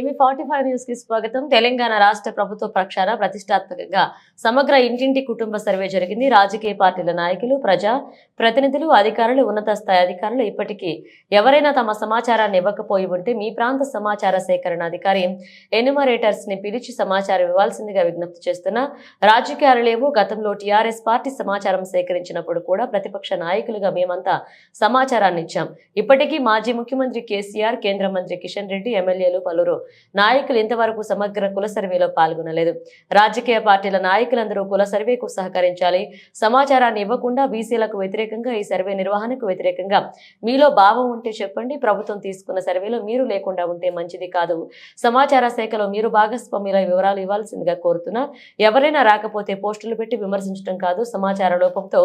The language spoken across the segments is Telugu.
టీవీ ఫార్టీ ఫైవ్ న్యూస్కి స్వాగతం. తెలంగాణ రాష్ట్ర ప్రభుత్వ ప్రక్షాళన ప్రతిష్టాత్మకంగా సమగ్ర ఇంటింటి కుటుంబ సర్వే జరిగింది. రాజకీయ పార్టీల నాయకులు ప్రజా ప్రతినిధులు అధికారులు ఉన్నత స్థాయి అధికారులు ఇప్పటికీ ఎవరైనా తమ సమాచారాన్ని ఇవ్వకపోయి ఉంటే మీ ప్రాంత సమాచార సేకరణ అధికారి ఎన్యుమరేటర్స్ని పిలిచి సమాచారం ఇవ్వాల్సిందిగా విజ్ఞప్తి చేస్తున్నా రాజకీయాలు లేవు. గతంలో టీఆర్ఎస్ పార్టీ సమాచారం సేకరించినప్పుడు కూడా ప్రతిపక్ష నాయకులుగా మేమంతా సమాచారాన్ని ఇచ్చాం. ఇప్పటికీ మాజీ ముఖ్యమంత్రి కేసీఆర్ కేంద్ర మంత్రి కిషన్ రెడ్డి ఎమ్మెల్యేలు పలువురు నాయకులు ఇంతవరకు సమగ్ర కుల సర్వేలో పాల్గొనలేదు. రాజకీయ పార్టీల నాయకులందరూ కుల సర్వేకు సహకరించాలి. సమాచారాన్ని ఇవ్వకుండా బీసీలకు వ్యతిరేకంగా ఈ సర్వే నిర్వహణకు వ్యతిరేకంగా మీలో భావం ఉంటే చెప్పండి ప్రభుత్వం తీసుకున్న సర్వేలో మీరు లేకుండా ఉంటే మంచిది కాదు. సమాచార శాఖలో మీరు భాగస్వామ్యుల వివరాలు ఇవ్వాల్సిందిగా కోరుతున్నా. ఎవరైనా రాకపోతే పోస్టులు పెట్టి విమర్శించడం కాదు. సమాచార లోపంతో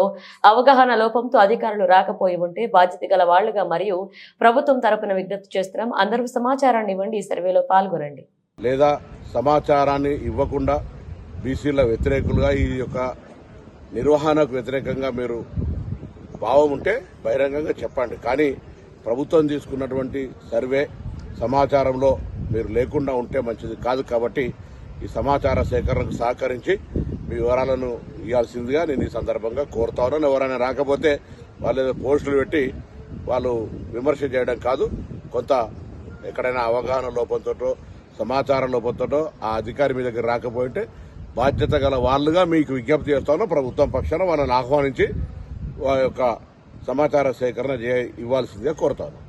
అవగాహన లోపంతో అధికారులు రాకపోయి ఉంటే బాధ్యత గల వాళ్ళుగా మరియు ప్రభుత్వం తరపున విజ్ఞప్తి చేస్తున్నాం. అందరూ సమాచారాన్ని ఇవ్వండి. ఈ సర్వేలో పాల్గొనండి. లేదా సమాచారాన్ని ఇవ్వకుండా బీసీల వ్యతిరేకులుగా ఈ యొక్క నిర్వహణకు వ్యతిరేకంగా మీరు భావం ఉంటే బహిరంగంగా చెప్పండి. కానీ ప్రభుత్వం తీసుకున్నటువంటి సర్వే సమాచారంలో మీరు లేకుండా ఉంటే మంచిది కాదు కాబట్టి ఈ సమాచార సేకరణకు సహకరించి మీ వివరాలను ఇవ్వాల్సిందిగా నేను ఈ సందర్భంగా కోరుతా ఉన్నాను. ఎవరైనా రాకపోతే వాళ్ళు పోస్టులు పెట్టి వాళ్ళు విమర్శ చేయడం కాదు. కొంత ఎక్కడైనా అవగాహన లోపంతో సమాచారం లోపంతో ఆ అధికారి మీ దగ్గర రాకపోయింటే బాధ్యత గల వాళ్ళుగా మీకు విజ్ఞప్తి చేస్తాను ప్రభుత్వం పక్షాన వాళ్ళని ఆహ్వానించి వారి యొక్క సమాచార సేకరణ ఇవ్వాల్సిందిగా కోరుతాను